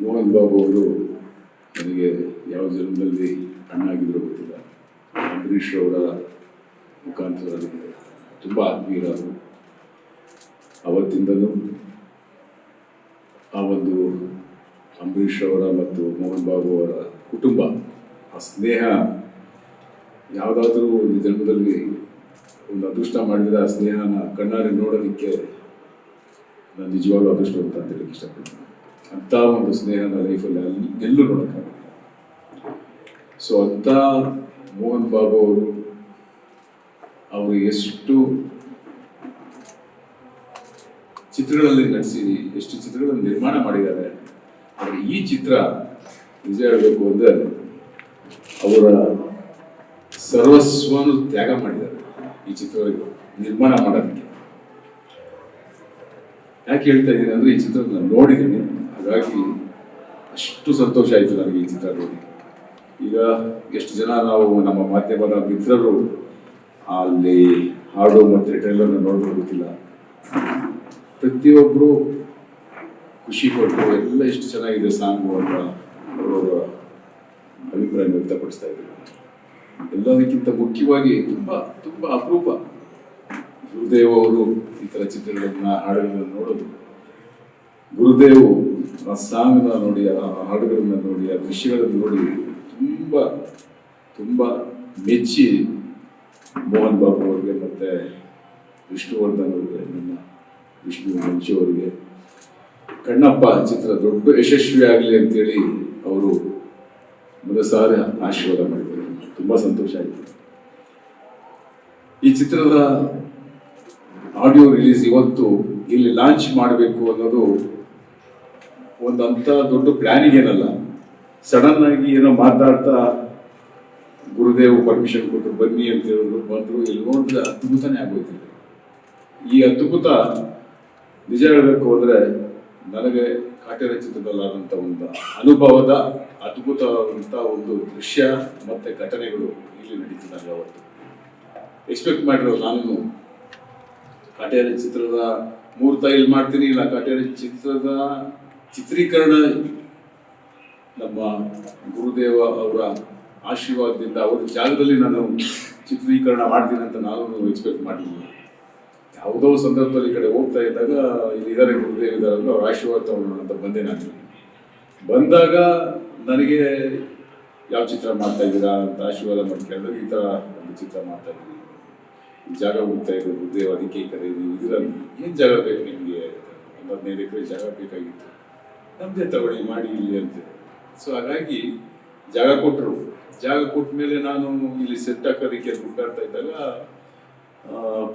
ಮೋಹನ್ ಬಾಬು ಅವರು ನನಗೆ ಯಾವ ಜನ್ಮದಲ್ಲಿ ಅಣ್ಣಾಗಿದ್ರು ಗೊತ್ತಿಲ್ಲ. ಅಂಬರೀಷ್ ಅವರ ಮುಖಾಂತರ ನನಗೆ ತುಂಬ ಆತ್ಮೀಯರಾದರು ಅವತ್ತಿಂದಲೂ ಆ ಒಂದು ಅಂಬರೀಷ್ ಅವರ ಮತ್ತು ಮೋಹನ್ ಬಾಬು ಅವರ ಕುಟುಂಬ, ಆ ಸ್ನೇಹ ಯಾವುದಾದ್ರೂ ಒಂದು ಜನ್ಮದಲ್ಲಿ ಒಂದು ಅದೃಷ್ಟ ಮಾಡಿದರೆ ಆ ಸ್ನೇಹನ ಕಣ್ಣಾರೆ ನೋಡೋದಕ್ಕೆ ನಾನು ನಿಜವಾಗ್ಲೂ ಅದೃಷ್ಟ ಅಂತ ಹೇಳಕ್ಕೆ ಇಷ್ಟಪಡ್ತೀನಿ. ಅಂಥ ಒಂದು ಸ್ನೇಹನ ಲೈಫಲ್ಲಿ ಅಲ್ಲಿ ಎಲ್ಲೂ ನೋಡೋಕ್ಕಾಗಲ್ಲ. ಸೊ ಅಂಥ ಮೋಹನ್ ಬಾಬು ಅವರು ಅವರು ಎಷ್ಟು ಚಿತ್ರಗಳಲ್ಲಿ ನಟಿಸಿ ಎಷ್ಟು ಚಿತ್ರಗಳನ್ನು ನಿರ್ಮಾಣ ಮಾಡಿದ್ದಾರೆ. ಆದರೆ ಈ ಚಿತ್ರ ನಿಜ ಹೇಳಬೇಕು ಅಂದರೆ ಅವರ ಸರ್ವಸ್ವನು ತ್ಯಾಗ ಮಾಡಿದ್ದಾರೆ ಈ ಚಿತ್ರ ನಿರ್ಮಾಣ ಮಾಡೋದಕ್ಕೆ. ಯಾಕೆ ಹೇಳ್ತಾ ಇದ್ದೀನಿ ಅಂದರೆ ಈ ಚಿತ್ರ ನಾನು ನೋಡಿದ್ದೀನಿ ಹಾಗಾಗಿ ಅಷ್ಟು ಸಂತೋಷ ಆಯಿತು ನನಗೆ ಈ ಚಿತ್ರ ನೋಡಿ ಈಗ ಎಷ್ಟು ಜನ ನಾವು ನಮ್ಮ ಮಾಧ್ಯಮದ ಮಿತ್ರರು ಅಲ್ಲಿ ಹಾಡು ಮತ್ತು ಟ್ರೈಲರ್ನ ನೋಡಿದ್ರೆ ಗೊತ್ತಿಲ್ಲ. ಪ್ರತಿಯೊಬ್ಬರು ಖುಷಿ ಕೊಟ್ಟು ಎಲ್ಲ ಎಷ್ಟು ಚೆನ್ನಾಗಿದೆ ಸಾಂಗು ಅಂತ ಅವರವರ ಅಭಿಪ್ರಾಯ ವ್ಯಕ್ತಪಡಿಸ್ತಾ ಇದ್ದಾರೆ. ಎಲ್ಲದಕ್ಕಿಂತ ಮುಖ್ಯವಾಗಿ ತುಂಬ ತುಂಬ ಅಪರೂಪ. ಗುರುದೇವ್ ಅವರು ಈ ಥರ ಚಿತ್ರಗಳನ್ನ ಹಾಡುಗಳನ್ನು ನೋಡೋದು. ಗುರುದೇವ್ ಆ ಸಾಂಗ್ನ ನೋಡಿ, ಆ ಹಾಡುಗಳನ್ನ ನೋಡಿ, ಆ ದೃಶ್ಯಗಳನ್ನು ನೋಡಿ ತುಂಬ ತುಂಬ ಮೆಚ್ಚಿ ಮೋಹನ್ ಬಾಬು ಅವ್ರಿಗೆ ಮತ್ತೆ ವಿಷ್ಣುವರ್ಧನ್ ಅವ್ರಿಗೆ, ನನ್ನ ವಿಷ್ಣು ಮಂಚು ಅವರಿಗೆ. ಕಣ್ಣಪ್ಪ ಚಿತ್ರ ದೊಡ್ಡ ಯಶಸ್ವಿ ಆಗಲಿ ಅಂತೇಳಿ ಅವರು ಮನಸಾರ ಆಶೀರ್ವಾದ ಮಾಡಿದ್ದಾರೆ. ತುಂಬ ಸಂತೋಷ ಆಯಿತು. ಈ ಚಿತ್ರದ ಆಡಿಯೋ ರಿಲೀಸ್ ಇವತ್ತು ಇಲ್ಲಿ ಲಾಂಚ್ ಮಾಡಬೇಕು ಅನ್ನೋದು ಒಂದು ಅಂತ ದೊಡ್ಡ ಪ್ಲಾನಿಂಗ್ ಏನಲ್ಲ. ಸಡನ್ ಆಗಿ ಏನೋ ಮಾತಾಡ್ತಾ ಗುರುದೇವ್ ಪರ್ಮಿಷನ್ ಕೊಟ್ಟರು ಬನ್ನಿ ಅಂತ ಹೇಳಿದ್ರು ಬಂದರು ಇಲ್ಲಿ ನೋಡಿದ್ರೆ ಅದ್ಭುತನೇ ಆಗೋಯ್ತು ಈ ಅದ್ಭುತ ನಿಜ ಹೇಳಬೇಕು ಅಂದರೆ ನನಗೆ ಕಾಟೇರ ಚಿತ್ರದಲ್ಲಾದಂಥ ಒಂದು ಅನುಭವದ ಅದ್ಭುತವಾದಂಥ ಒಂದು ದೃಶ್ಯ ಮತ್ತು ಘಟನೆಗಳು ಇಲ್ಲಿ ನನಗೆ ಅವತ್ತು ಎಕ್ಸ್ಪೆಕ್ಟ್ ಮಾಡಿರೋ ನಾನು ಕಾಟೇರ ಚಿತ್ರದ ಮೂರ್ತ ಇಲ್ಲಿ ಮಾಡ್ತೀನಿ ಇಲ್ಲ, ಕಾಟೇರಿ ಚಿತ್ರದ ಚಿತ್ರೀಕರಣ ನಮ್ಮ ಗುರುದೇವ ಅವರ ಆಶೀರ್ವಾದದಿಂದ ಅವರ ಜಾಗದಲ್ಲಿ ನಾನು ಚಿತ್ರೀಕರಣ ಮಾಡ್ತೀನಿ ಅಂತ ನಾನು ಎಕ್ಸ್ಪೆಕ್ಟ್ ಮಾಡಲಿಲ್ಲ ಯಾವುದೋ ಸಂದರ್ಭದಲ್ಲಿ ಕಡೆ ಹೋಗ್ತಾ ಇದ್ದಾಗ ಇಲ್ಲಿ ಇದ್ದಾರೆ ಗುರುದೇವ ಇದ್ದಾರಲ್ಲ ಅವ್ರ ಆಶೀರ್ವಾದ ತಗೊಳ್ಳೋಣ ಅಂತ ಬಂದೆ ನಾನು. ಬಂದಾಗ ನನಗೆ ಯಾವ ಚಿತ್ರ ಮಾಡ್ತಾ ಇದ್ದೀರಾ ಅಂತ ಆಶೀರ್ವಾದ ಮಾಡಿ ಕೇಳಿದಾಗ ಈ ಥರ ಒಂದು ಚಿತ್ರ ಮಾಡ್ತಾ ಇದ್ದೀನಿ. ಜಾಗ ಹೋಗ್ತಾ ಗುರುದೇವ, ಅದಕ್ಕೆ ನೀವು ಇದರಲ್ಲಿ ಏನು ಜಾಗ ಬೇಕು ನಿಮಗೆ? ಒಂದು ಹದಿನೈದು ಎಕರೆ ಜಾಗ ಬೇಕಾಗಿತ್ತು. ನಮ್ಮದೇ ತಗೊಳ್ಳಿ ಮಾಡಿ ಇಲ್ಲಿ ಅಂತ. ಸೊ ಹಾಗಾಗಿ ಜಾಗ ಕೊಟ್ಟರು ಜಾಗ ಕೊಟ್ಟ ಮೇಲೆ ನಾನು ಇಲ್ಲಿ ಸೆಟ್ ಹಾಕೋದಕ್ಕೆ ಹುಡುಕಾಡ್ತಾ ಇದ್ದಾಗ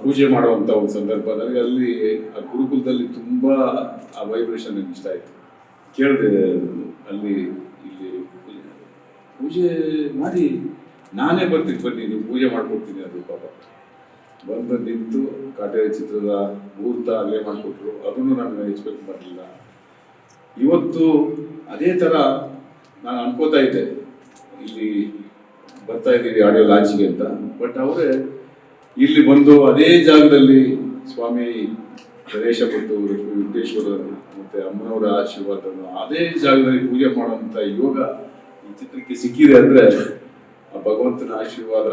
ಪೂಜೆ ಮಾಡುವಂಥ ಒಂದು ಸಂದರ್ಭ. ನನಗೆ ಅಲ್ಲಿ ಆ ಗುರುಕುಲದಲ್ಲಿ ತುಂಬ ಆ ವೈಬ್ರೇಷನ್ ಇಷ್ಟ ಆಯಿತು ಕೇಳಿದೆ ಅಲ್ಲಿ ಇಲ್ಲಿ ಪೂಜೆ ಮಾಡಿ ನಾನೇ ಬರ್ತೀನಿ, ಬನ್ನಿ, ನೀವು ಪೂಜೆ ಮಾಡ್ಕೊಡ್ತೀನಿ ಅದು ಪಾಪ. ಬಂದು ನಿಂತು ಕಾಟೇರಿ ಚಿತ್ರದ ಮುಹೂರ್ತ ಅಲ್ಲೇ ಮಾಡಿಕೊಟ್ರು. ಅದನ್ನು ನಾನು ಎಕ್ಸ್ಪೆಕ್ಟ್ ಮಾಡಲಿಲ್ಲ. ಇವತ್ತು ಅದೇ ಥರ ನಾನು ಅನ್ಕೋತಾ ಇದ್ದೆ. ಇಲ್ಲಿ ಬರ್ತಾ ಇದ್ದೀವಿ ಆಡಿಯೋ ಲಾಂಚಿಗೆ ಅಂತ. ಬಟ್ ಅವರೇ ಇಲ್ಲಿ ಬಂದು ಅದೇ ಜಾಗದಲ್ಲಿ ಸ್ವಾಮಿ ಗಣೇಶ ಮತ್ತು ವೆಂಕಟೇಶ್ವರ ಮತ್ತೆ ಅಮ್ಮನವರ ಆಶೀರ್ವಾದ ಅದೇ ಜಾಗದಲ್ಲಿ ಪೂಜೆ ಮಾಡುವಂತ ಯೋಗ ಈ ಚಿತ್ರಕ್ಕೆ ಸಿಕ್ಕಿದೆ ಅಂದ್ರೆ ಆ ಭಗವಂತನ ಆಶೀರ್ವಾದ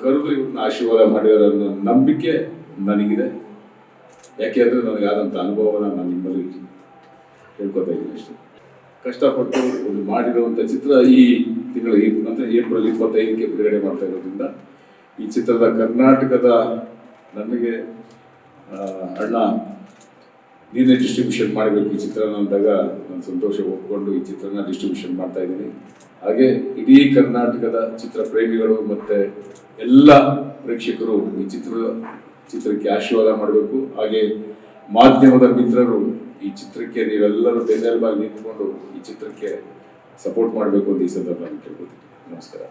ಕರೆದು ಇವ್ರನ್ನ ಆಶೀರ್ವಾದ ಮಾಡಿದಾರೆ ಅನ್ನೋ ನಂಬಿಕೆ ನನಗಿದೆ. ಯಾಕೆ ಅಂದರೆ ನನಗಾದಂಥ ಅನುಭವನ ನಾನು ನಿಮ್ಮಲ್ಲಿ ಹೇಳ್ಕೊತಾ ಇದ್ದೀನಿ ಅಷ್ಟೇ ಕಷ್ಟಪಟ್ಟು ಒಂದು ಮಾಡಿರುವಂಥ ಚಿತ್ರ ಈ ತಿಂಗಳ ಅಂದರೆ ಏಪ್ರಿಲ್ ಇಪ್ಪತ್ತೈದಕ್ಕೆ ಬಿಡುಗಡೆ ಮಾಡ್ತಾ ಇರೋದ್ರಿಂದ ಈ ಚಿತ್ರದ ಕರ್ನಾಟಕದ ನನಗೆ ಅಣ್ಣ ನೀನೇ ಡಿಸ್ಟ್ರಿಬ್ಯೂಷನ್ ಮಾಡಬೇಕು ಈ ಚಿತ್ರನ ಅಂದಾಗ ನಾನು ಸಂತೋಷ ಒಪ್ಪಿಕೊಂಡು ಈ ಚಿತ್ರನ ಡಿಸ್ಟ್ರಿಬ್ಯೂಷನ್ ಮಾಡ್ತಾ ಇದ್ದೀನಿ. ಹಾಗೆ ಇಡೀ ಕರ್ನಾಟಕದ ಚಿತ್ರ ಪ್ರೇಮಿಗಳು ಮತ್ತು ಎಲ್ಲ ಪ್ರೇಕ್ಷಕರು ಈ ಚಿತ್ರ, ಚಿತ್ರಕ್ಕೆ ಆಶೀರ್ವಾದ ಮಾಡಬೇಕು. ಹಾಗೆ ಮಾಧ್ಯಮದ ಮಿತ್ರರು ಈ ಚಿತ್ರಕ್ಕೆ ನೀವೆಲ್ಲರೂ ಬೆನ್ನೆಲುಬಾಗಿ ನಿಂತ್ಕೊಂಡು ಈ ಚಿತ್ರಕ್ಕೆ ಸಪೋರ್ಟ್ ಮಾಡಬೇಕು ಅಂತ ಈ ಸಂದರ್ಭ ನಾನು ಕೇಳ್ಕೊತೀನಿ ನಮಸ್ಕಾರ.